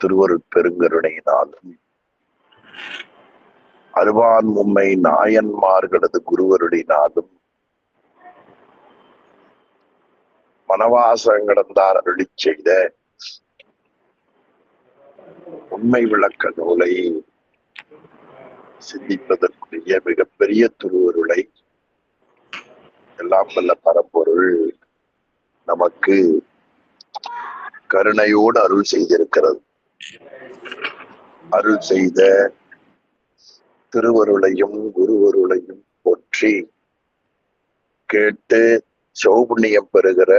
திருவருட் பெருங்கருணையினாலும் அருவான் உம்மை நாயன்மார்களது குருவருடினாலும் மனவாசங்கடந்தார் அருளி செய்த உண்மை விளக்க நூலை சிந்திப்பதற்குரிய மிகப்பெரிய திருவருளை எல்லாம் வல்ல பரம்பொருள் நமக்கு கருணையோடு அருள் செய்திருக்கிறது. அருள் செய்த திருவருளையும் குருவருளையும் போற்றி. கேட்டு சௌபுண்ணியம் பெறுகிற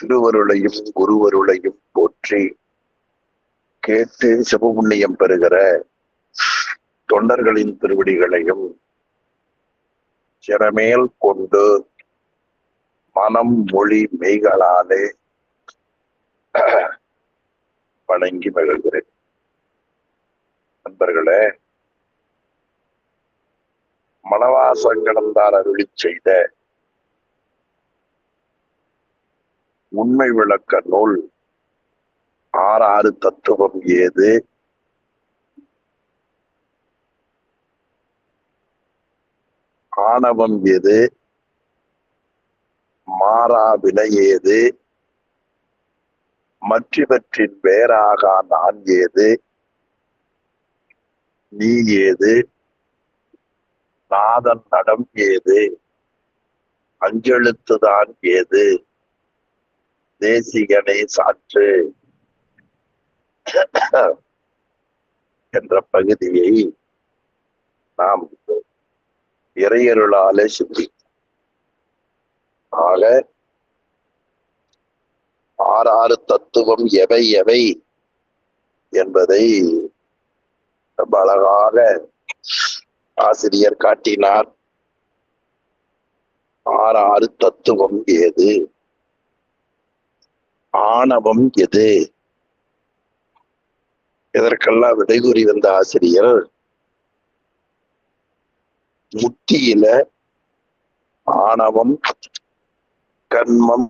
திருவருளையும் குருவருளையும் போற்றி. கேட்டு சிவபுண்ணியம் பெறுகிற தொண்டர்களின் திருவடிகளையும் சிறமேல் கொண்டு மனம் மொழி மெய்களாலே வணங்கி மகிழ்கிறேன். நண்பர்களே மனவாசங்கடந்தார் அருளி செய்த உண்மை விளக்க நூல் ஆறாறு தத்துவம் ஏது? ஆணவம் எது? மாறா வினை ஏது மற்றவற்றின் வேறாக நான் ஏது நீ ஏது நாதன் நடம் ஏது அஞ்செழுத்துதான் ஏது தேசிகனை சாற்று என்ற பகுதியை நாம் இறையருளாலே சிந்தி ஆக ஆறாறு தத்துவம் எவை எவை என்பதை ரொம்ப அழகாக ஆசிரியர் காட்டினார். ஆறாறு தத்துவம் ஏது ஆணவம் எது? இதற்கெல்லாம் விடைகூறி வந்த ஆசிரியர் முத்தியில ஆணவம் கண்மம்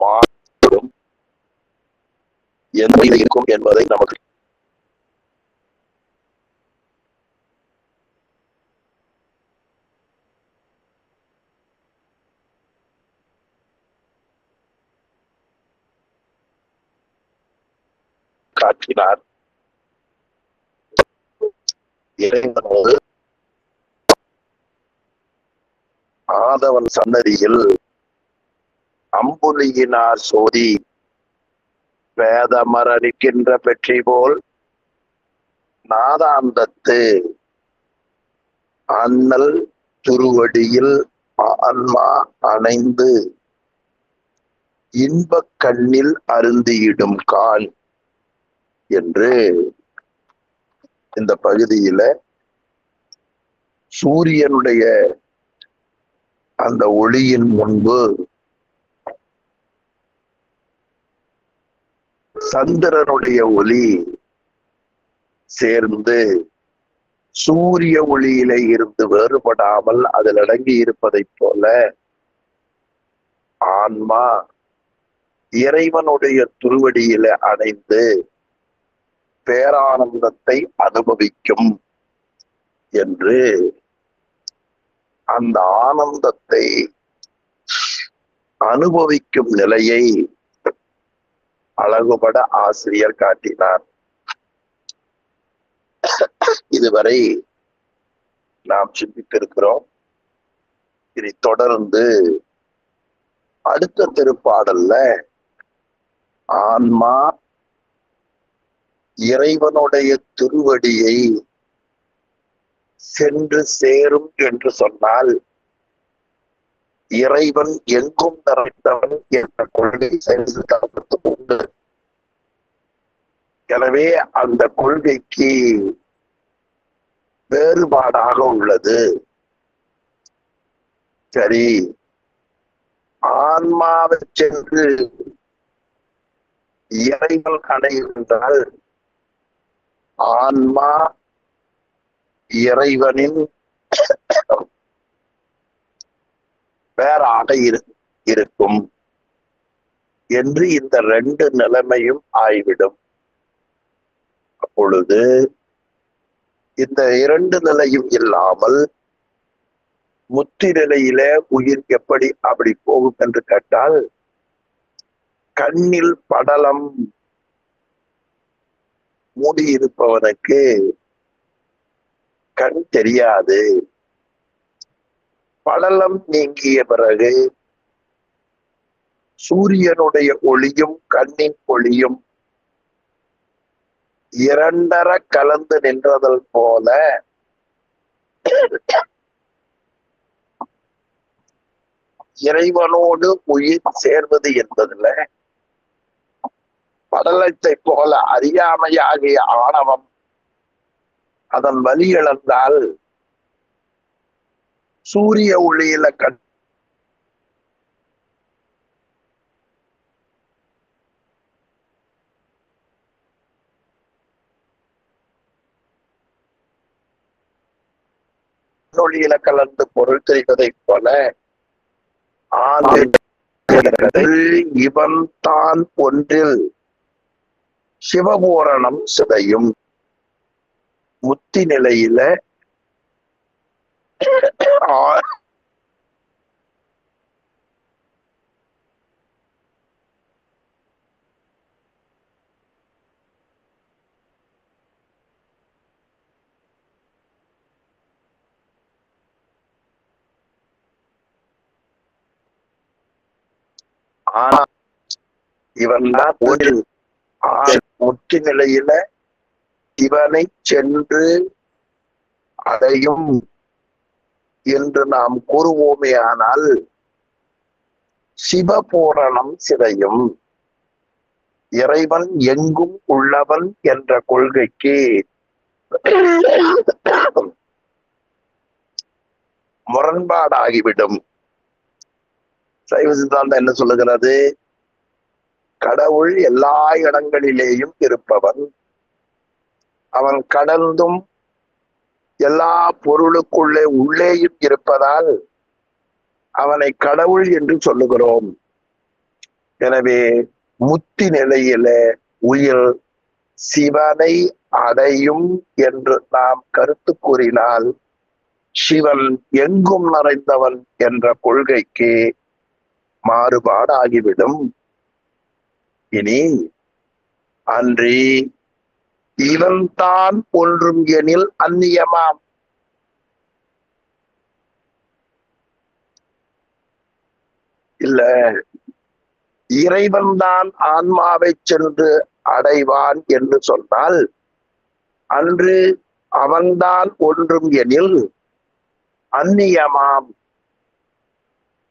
மாறும் எந்த இருக்கும் என்பதை நமக்கு காட்டினார். இறைவனோடு ஆதவன் சன்னதியில் அம்புலியினார் சோதி வேதமரணிக்கின்ற பெற்றி போல் நாதாந்தத்து அண்ணல் துருவடியில் ஆன்மா அணைந்து இன்பக் கண்ணில் அருந்தியிடும் கால் என்று இந்த பகுதியில சூரியனுடைய அந்த ஒளியின் முன்பு சந்திரனுடைய ஒளி சேர்ந்து சூரிய ஒளியில இருந்து வேறுபடாமல் அதில் அடங்கி இருப்பதைப் போல ஆன்மா இறைவனுடைய துருவடியில அடைந்து பேரானந்தத்தை அனுபவிக்கும் என்று அந்த ஆனந்தத்தை அனுபவிக்கும் நிலையை அழகுபட ஆசிரியர் காட்டினார். இதுவரை நாம் சிந்தித்திருக்கிறோம். இனி தொடர்ந்து அடுத்த திருப்பாடல்ல ஆன்மா இறைவனுடைய திருவடியை சென்று சேரும் என்று சொன்னால் இறைவன் எங்கும் நிறைந்தவன் என்ற கொள்கை செயல்படுத்த உண்டு. எனவே அந்த கொள்கைக்கு வேறுபாடாக உள்ளது. சரி ஆன்மாவை சென்று இறைவன் அடைகின்றால் ஆன்மா இறைவனின் வேறாக இரு இருக்கும். என்று இந்த ரெண்டு நிலைமையும் ஆய்விடும். அப்பொழுது இந்த இரண்டு நிலையும் இல்லாமல் முத்தி நிலையிலே உயிர் எப்படி அப்படி போகும் என்று கேட்டால் கண்ணில் படலம் மூடி இருப்பவனுக்கு கண் தெரியாது. படலம் நீங்கிய பிறகு சூரியனுடைய ஒளியும் கண்ணின் ஒளியும் இரண்டர கலந்து நின்றதல் போல இறைவனோடு உயிர் சேர்வது என்பதுல படலத்தை போல அறியாமையாகிய ஆணவம் அதன் வலி இழந்தால் சூரிய ஒளியில கண் ஒளியில கலந்து பொருள் தெரிவதைப் போல ஆண்டு இவன் தான் ஒன்றில் சிவபூரணம் சிதையும். முத்தி நிலையில ஆனா இவன் தான் முற்று நிலையில இவனை சென்று அடையும் என்று நாம் கூறுவோமே ஆனால் சிவபூரணம் சிதையும். இறைவன் எங்கும் உள்ளவன் என்ற கொள்கைக்கு முரண்பாடாகிவிடும். சைவ சித்தாந்தம் என்ன சொல்லுகிறது? கடவுள் எல்லா இடங்களிலேயும் இருப்பவன். அவன் கடந்தும் எல்லா பொருளுக்குள்ளே உள்ளேயும் இருப்பதால் அவனை கடவுள் என்று சொல்லுகிறோம். எனவே முத்தி நிலையில உயிர் சிவனை அடையும் என்று நாம் கருத்து கூறினால் சிவன் எங்கும் நிறைந்தவன் என்ற கொள்கைக்கு மாறுபாடாகிவிடும். இனி அன்றி இவன் தான் ஒன்றும் எனில் அந்நியமாம். இல்ல இறைவன் தான் ஆன்மாவை சென்று அடைவான் என்று சொன்னால் அன்று அவன்தான் ஒன்றும் எனில் அந்நியமாம்.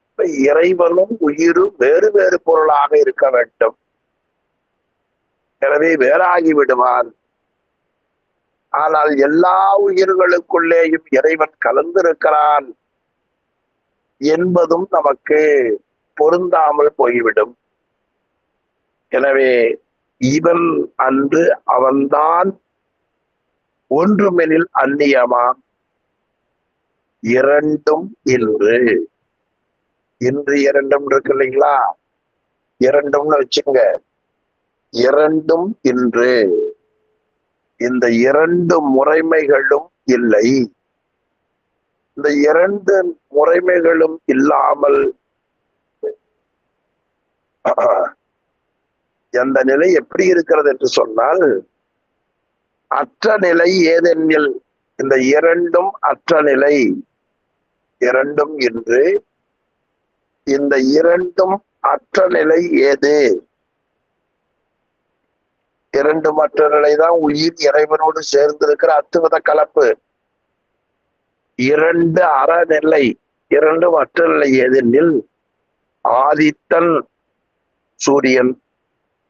இப்ப இறைவனும் உயிரும் வேறு வேறு பொருளாக இருக்க வேண்டும். எனவே வேறாகி விடுவான் ஆனால் எல்லா உயிர்களுக்குள்ளேயும் இறைவன் கலந்திருக்கிறான் என்பதும் நமக்கு பொருந்தாமல் போய்விடும். எனவே இவன் அன்று அவன்தான் ஒன்றுமெனில் அந்நியமாம் இரண்டும் இன்று. இன்று இரண்டும் இருக்கு இல்லைங்களா? இரண்டும்னு வச்சுங்க இரண்டும் இன்று. இந்த இரண்டு முறைமைகளும் இல்லை. இந்த இரண்டு முறைமைகளும் இல்லாமல் அந்த நிலை எப்படி இருக்கிறது என்று சொன்னால் அற்ற நிலை ஏதெனில் இந்த இரண்டும் அற்ற நிலை இரண்டும் இன்று. இந்த இரண்டும் அற்ற நிலை ஏது? இரண்டு மற்ற நிலைதான் உயிர் இறைவனோடு சேர்ந்திருக்கிற அத்துவத கலப்பு. இரண்டு அறநிலை இரண்டு மற்ற நிலை ஏதெனில் ஆதித்தன் சூரியன்.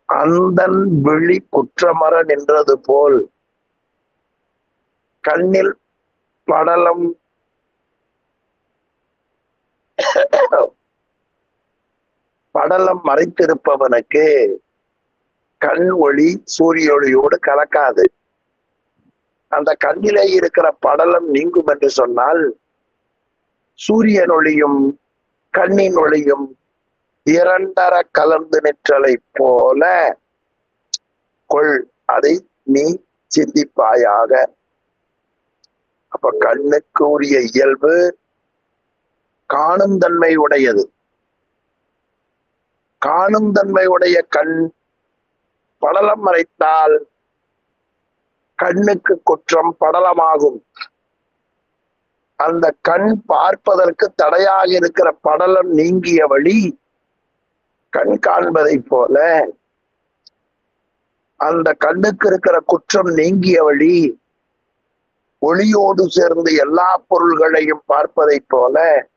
அந்தன் விழி குற்றமர நின்றது போல். கண்ணில் படலம் படலம் மறைத்திருப்பவனுக்கு கண் ஒளி சூரிய ஒளியோடு கலக்காது. அந்த கண்ணிலே இருக்கிற படலம் நீங்கும் என்று சொன்னால் சூரியன் ஒளியும் கண்ணின் ஒளியும் இரண்டர கலந்து நிற்றலை போல கொள். அதை நீ சிந்திப்பாயாக. அப்ப கண்ணுக்கு உரிய இயல்பு காணும் தன்மை உடையது. காணும் தன்மை உடைய கண் படலம் மறைத்தால் கண்ணுக்கு குற்றம் படலமாகும். அந்த கண் பார்ப்பதற்கு தடையாக இருக்கிற படலம் நீங்கிய வழி கண் காண்பதை போல அந்த கண்ணுக்கு இருக்கிற குற்றம் நீங்கிய வழி ஒளியோடு சேர்ந்து எல்லா பொருள்களையும் பார்ப்பதை போல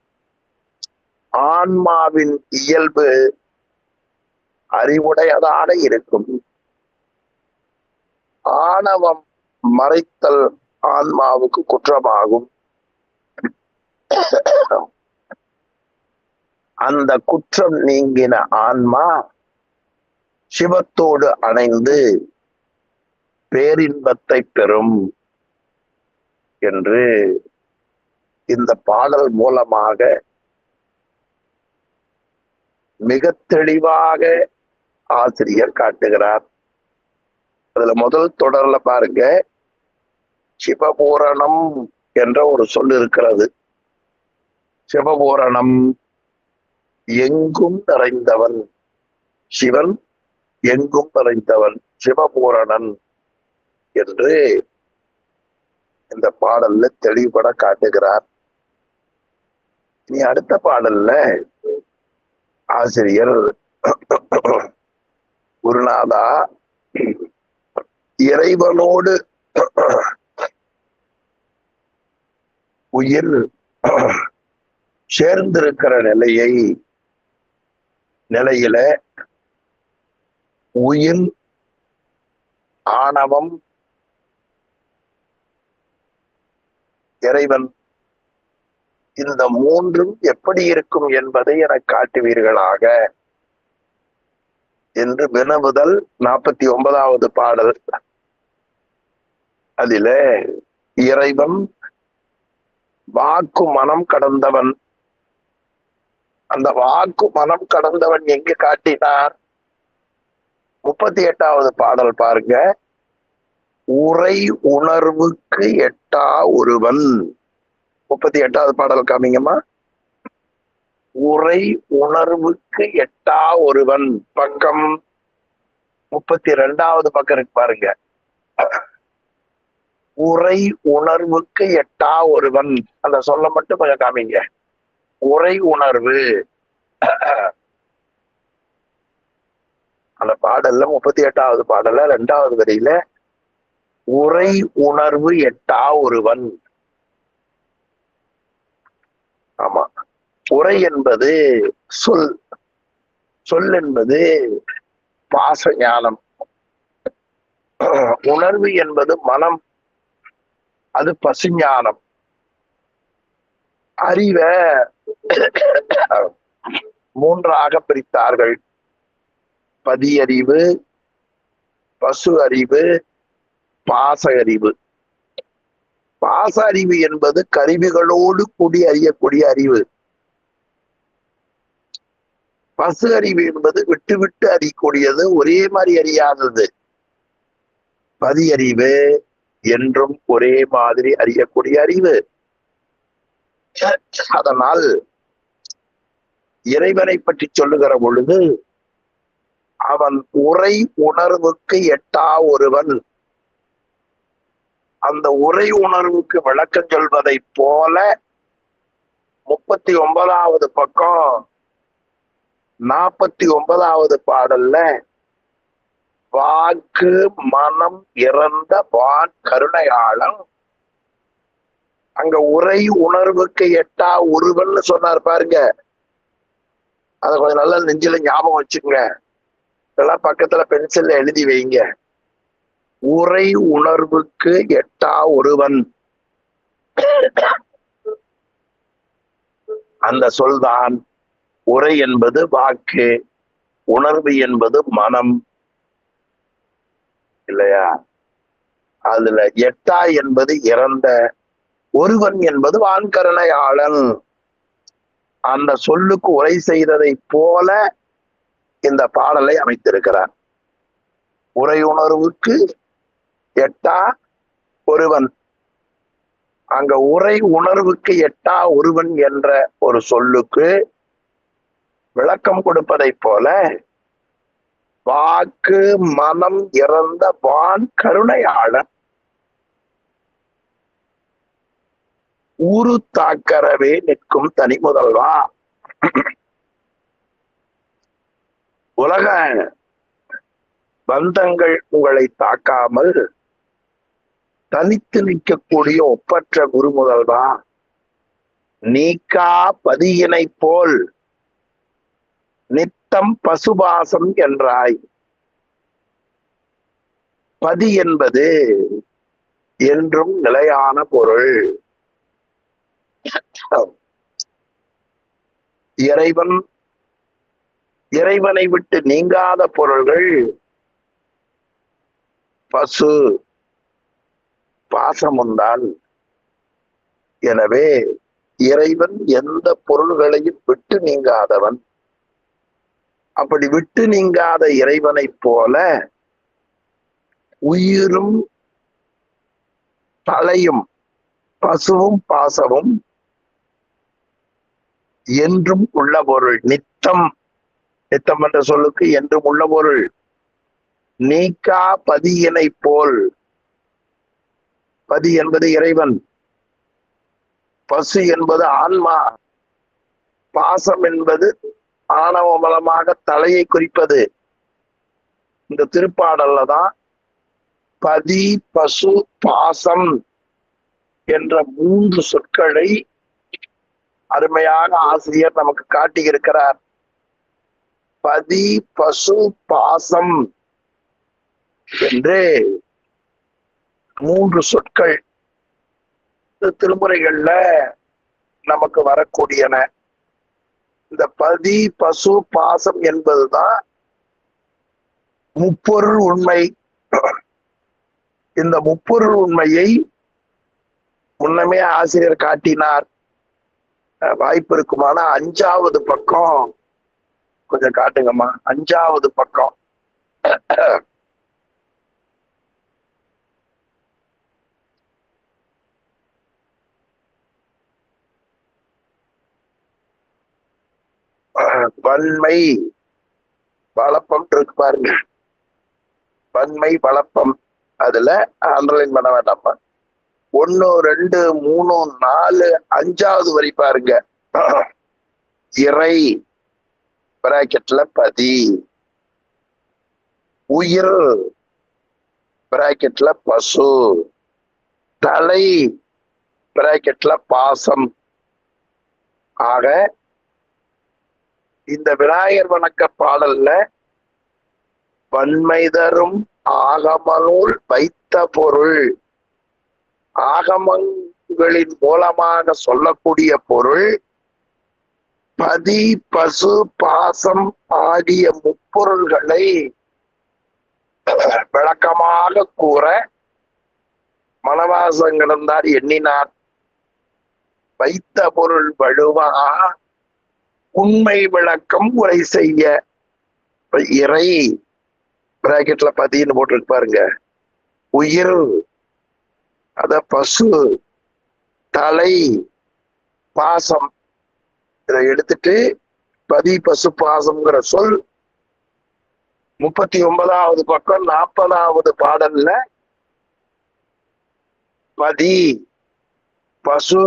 ஆன்மாவின் இயல்பு அறிவுடையதாக இருக்கும். ஆணவம் மறைத்தல் ஆன்மாவுக்கு குற்றமாகும். அந்த குற்றம் நீங்கின ஆன்மா சிவத்தோடு அணைந்து பேரின்பத்தை பெறும் என்று இந்த பாடல் மூலமாக மிக தெளிவாக ஆசிரியர் காட்டுகிறார். அதுல முதல் தொடர்ல பாருங்க. சிவபூரணம் என்ற ஒரு சொல் இருக்கிறது. சிவபூரணம் எங்கும் நிறைந்தவன். சிவன் எங்கும் நிறைந்தவன். சிவபூரணன் என்று இந்த பாடல்ல தெளிவுபட காட்டுகிறார். இனி அடுத்த பாடல்ல ஆசிரியர் குருநாதா இறைவனோடு உயிர் சேர்ந்திருக்கிற நிலையை நிலையில உயிர் ஆணவம் இறைவன் இந்த மூன்றும் எப்படி இருக்கும் என்பதை என காட்டுவீர்களாக. என்று வினவுதல் நாற்பத்தி ஒன்பதாவது பாடல். அதில இறைவன் வாக்கு மனம் கடந்தவன். அந்த வாக்கு மனம் கடந்தவன் எங்கு காட்டினார்? முப்பத்தி எட்டாவது பாடல் பாருங்க. உரை உணர்வுக்கு எட்டா ஒருவன். முப்பத்தி எட்டாவது பாடல் காமிங்கம்மா. உரை உணர்வுக்கு எட்டா ஒருவன். பக்கம் முப்பத்தி ரெண்டாவது பக்கம் இருக்கு பாருங்க. உரை உணர்வுக்கு எட்டா ஒருவன். அந்த சொல்ல மட்டும் கொஞ்சம் காமிங்க. உரை உணர்வு. அந்த பாடல்ல முப்பத்தி எட்டாவது பாடல்ல ரெண்டாவது வரியில உரை உணர்வு எட்டா ஒருவன். ஆமா. உரை என்பது சொல். சொல் என்பது பாச ஞானம் உணர்வு என்பது மனம். அது பசுஞானம். அறிவை மூன்றாக பிரித்தார்கள். பதியறிவு பசு அறிவு பாச அறிவு. பாச அறிவு என்பது கருவிகளோடு கூடி அறியக்கூடிய அறிவு. பசு அறிவு என்பது விட்டு விட்டு அறியக்கூடியது ஒரே மாதிரி அறியாதது. பதியறிவு என்றும் ஒரே மாதிரி அறியக்கூடிய அறிவு. அதனால் இறைவனை பற்றி சொல்லுகிற பொழுது அவன் உரை உணர்வுக்கு எட்டா ஒருவன். அந்த உரை உணர்வுக்கு விளக்கம் சொல்வதை போல முப்பத்தி ஒன்பதாவது பக்கம் நாற்பத்தி ஒன்பதாவது பாடல்ல வாக்கு மனம் இறந்த வான் கருணையாளம். அங்க உரை உணர்வுக்கு எட்டா ஒருவன் சொன்னார் பாருங்க. அத கொஞ்சம் நல்லா நெஞ்சில ஞாபகம் வச்சுக்கோங்க. இதெல்லாம் பக்கத்துல பென்சில்ல எழுதி வைங்க. உரை உணர்வுக்கு எட்டா ஒருவன் அந்த சொல்தான் உரை என்பது வாக்கு உணர்வு என்பது மனம். இல்லையா? அதுல எட்டா என்பது இறந்த ஒருவன் என்பது வான்கருணையாளன். அந்த சொல்லுக்கு உரை செய்ததை போல இந்த பாடலை அமைத்திருக்கிறார். உரையுணர்வுக்கு எட்டா ஒருவன். அங்க உரை உணர்வுக்கு எட்டா ஒருவன் என்ற ஒரு சொல்லுக்கு விளக்கம் கொடுப்பதை போல வாக்கு மனம் இறந்த வான் கருணையாளன் ஊரு தாக்கரவே நிற்கும் தனி முதல்வா. உலக பந்தங்கள் உங்களை தாக்காமல் தனித்து நிற்கக்கூடிய ஒப்பற்ற குரு முதல்வா. நீக்கா பதியினை போல் நித்தம் பசுபாசம் என்றாய். பதி என்பது என்றும் நிலையான பொருள். இறைவன் இறைவனை விட்டு நீங்காத பொருள்கள் பசு பாசமுண்டால் எனவே இறைவன் எந்த பொருள்களையும் விட்டு நீங்காதவன். அப்படி விட்டு நீங்காத இறைவனைப் போல உயிரும் தலையும் பசுவும் பாசமும் என்றும் உள்ள பொருள். நித்தம். நித்தம் என்ற சொல்லுக்கு என்றும் உள்ள பொருள். நீக்கா பதியினை போல். பதி என்பது இறைவன். பசு என்பது ஆன்மா. பாசம் என்பது ஆணவ பலமாக தலையை குறிப்பது. இந்த திருப்பாடல்ல தான் பதி பசு பாசம் என்ற மூன்று சொற்களை அருமையாக ஆசிரியர் நமக்கு காட்டியிருக்கிறார். பதி பசு பாசம் என்று மூன்று சொற்கள் திருமுறைகள்ல நமக்கு வரக்கூடியன. இந்த பதி பசு பாசம் என்பதுதான் முப்பொருள் உண்மை. இந்த முப்பொருள் உண்மையை முன்னமே ஆசிரியர் காட்டினார். வாய்ப்பு இருக்குமானா அஞ்சாவது பக்கம் கொஞ்சம் காட்டுங்கம்மா. அஞ்சாவது பக்கம். வன்மை வளப்பம் இருக்கு பாருங்க. வன்மை வளப்பம். அதுல அண்டர்லைன் பண்ண வேண்டாமா ஒன்னு ரெண்டு மூணு நாலு அஞ்சாவது வரி பாருங்க. இறை பிராக்கெட்ல பதி. உயிர் பிராக்கெட்ல பசு. தலை பிராக்கெட்ல பாசம். ஆக இந்த விநாயகர் வணக்க பாடல்ல வன்மை தரும் ஆகமநூல் வைத்த பொருள். ஆகமங்களின் மூலமாக சொல்லக்கூடிய பொருள் பதி பசு பாசம் ஆகிய முப்பொருள்களை விளக்கமாக கூற மனவாசங்கிடந்தார் எண்ணினார். வைத்த பொருள் வலுவா உண்மை விளக்கம் உரை செய்ய. இறை பிராக்கெட்ல பதின்னு போட்டு பாருங்க. உயிர் அத பசு தலை பாசம் இதை எடுத்துட்டு பதி பசு பாசம்ங்கிற சொல் முப்பத்தி ஒன்பதாவது பக்கம் நாற்பதாவது பாடல்ல பதி பசு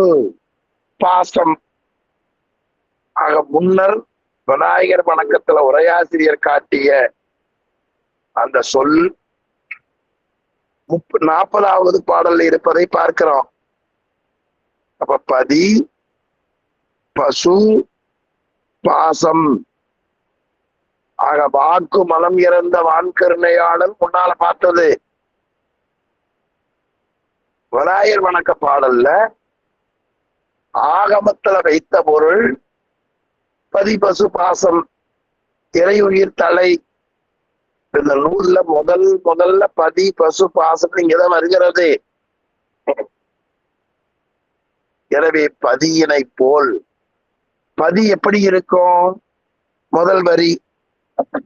பாசம் ஆக முன்னர் விநாயகர் வணக்கத்துல உரையாசிரியர் காட்டிய அந்த சொல் முப்ப நாற்பதாவது பாடல்ல இருப்பதை பார்க்கிறோம். அப்ப பதி பசு பாசம். ஆக வாக்கு மலம் இறந்த வான்கருணையாளன் முன்னால பார்த்தது. விநாயகர் வணக்க பாடல்ல ஆகமத்துல வைத்த பொருள் பதி பசு பாசம் இறை உயிர் தலை. இந்த நூல்ல முதல் முதல்ல பதி பசு பாசம் இங்கதான் வருகிறது. எனவே பதியினை போல். பதி எப்படி இருக்கும்? முதல் வரி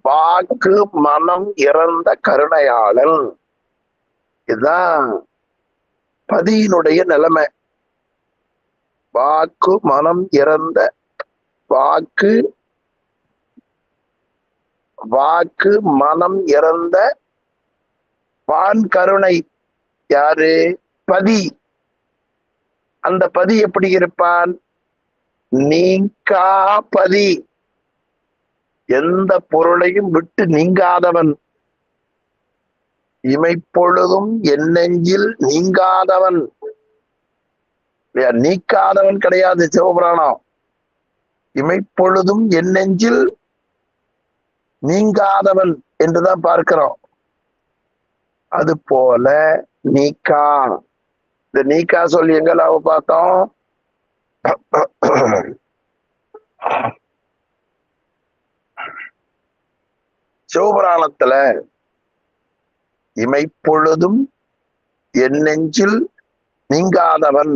வாக்கு மனம் இறந்த கருணையாளன். இதுதான் பதியினுடைய நிலைமை. வாக்கு மனம் இறந்த வாக்கு வாக்கு மனம் இறந்த வான் கருணை யாரு? பதி. அந்த பதி எப்படி இருப்பான்? நீங்கா பதி. எந்த பொருளையும் விட்டு நீங்காதவன். இமைப்பொழுதும் என் நெஞ்சில் நீங்காதவன். நீக்காதவன் கிடையாது சிவபுராணம். இமைப்பொழுதும் என் நெஞ்சில் நீங்காதவன் என்றுதான் பார்க்கிறோம். அது போல நீக்கா. இந்த நீக்கா சொல்லி எங்கெல்லாம் பார்த்தோம்? சிவபுராணத்துல இமைப்பொழுதும் என் நெஞ்சில் நீங்காதவன்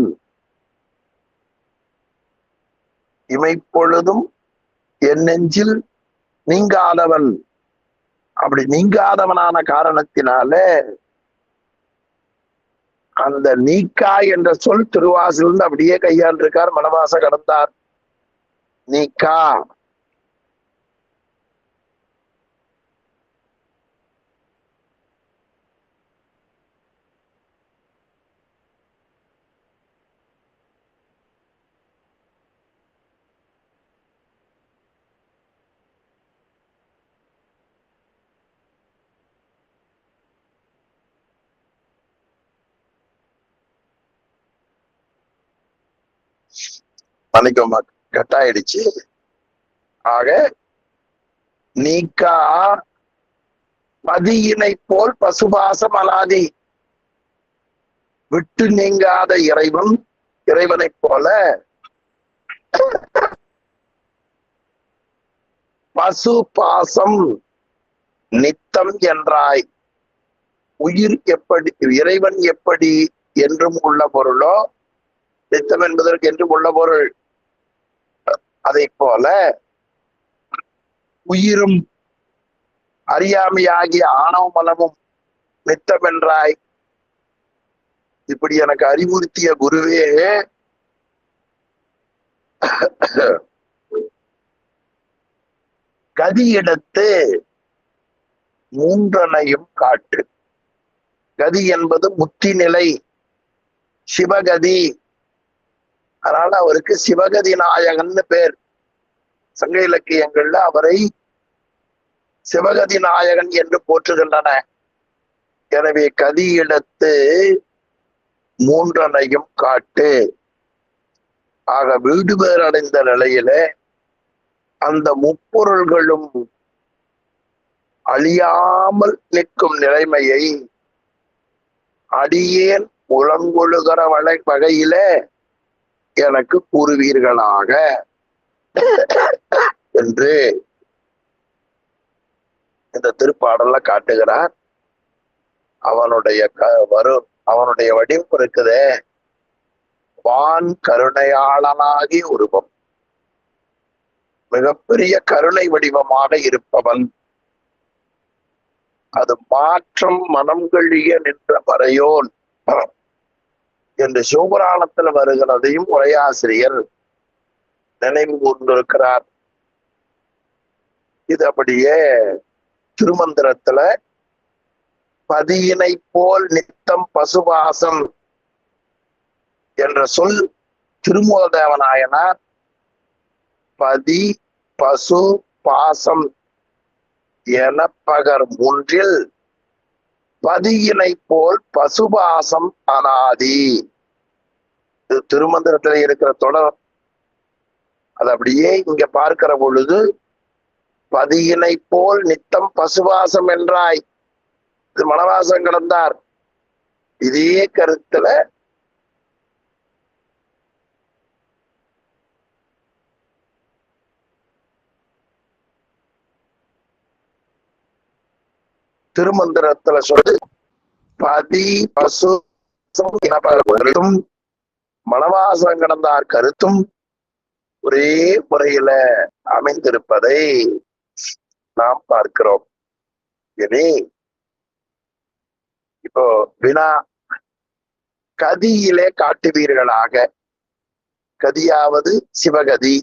இமைப்பொழுதும் என் நெஞ்சில் நீங்காதவன் அப்படி நீங்காதவனான காரணத்தினால அந்த நீக்கா என்ற சொல் திருவாசிலிருந்து அப்படியே கையாண்டிருக்கார் மனவாச கடந்தார் நீக்கா. மன்னிக்கோமா கட்டாயிடுச்சு. ஆக நீக்கா பதியினை போல் பசுபாசம் அலாதி விட்டு நீங்காத இறைவன் இறைவனை போல பசு பாசம் நித்தம் என்றாய். உயிர் எப்படி இறைவன் எப்படி என்றும் உள்ள பொருளோ நித்தம் என்பதற்கு என்றும் உள்ள பொருள். அதை போல உயிரும் அறியாமையாகிய ஆணவ மலமும் நித்தம் இப்படி எனக்கு அறிவுறுத்திய குருவே கதி எடுத்து மூன்றனையும் காட்டு. கதி என்பது முத்தி நிலை சிவகதி அதனால அவருக்கு சிவகதி நாயகன்னு பேர். சங்க இலக்கியங்கள்ல அவரை சிவகதி நாயகன் என்று போற்றுகின்றன. எனவே கதி எடுத்து மூன்றனையும் காட்டு. ஆக வீடு பேர் அடைந்த நிலையில அந்த முப்பொருள்களும் அழியாமல் நிற்கும் நிலைமையை அடியேன் உளங்கொழுகிற வலை வகையில எனக்கு கூறுவீர்களாக? என்று இந்த திருப்பாடல்ல காட்டுகிறார். அவனுடைய க அவனுடைய வடிவம் இருக்குதே. வான் கருணையாளனாகி உருவம். மிகப்பெரிய கருணை வடிவமாக இருப்பவன். அது மாற்றம் மனம் கழிய நின்ற வரையோன். என்று சிவபுராணத்தில் வருகிறதையும் உரையாசிரியர் நினைவு கூர்ந்திருக்கிறார். இது அப்படியே திருமந்திரத்துல பதியினை போல் நித்தம் பசுபாசம் என்ற சொல் திருமூலதேவநாயனார் பதி பசு பாசம் எனப்பகர் மூன்றில் பதியினை போல் பசுபாசம் அனாதி. திருமந்திரத்துல இருக்கிற தொடர் அது அப்படியே இங்க பார்க்கிற பொழுது பதியினை போல் நித்தம் பசுவாசம் என்றாய். இது மனவாசம் கடந்தார். இதே கருத்துல திருமந்திரத்துல சொல்லு பதி பசு மனவாசம் கடந்தார் கருத்தும் ஒரே முறையில அமைந்திருப்பதை நாம் பார்க்கிறோம். இனி இப்போ வினா கதியிலே காட்டுவீர்களாக. கதியாவது சிவகதி.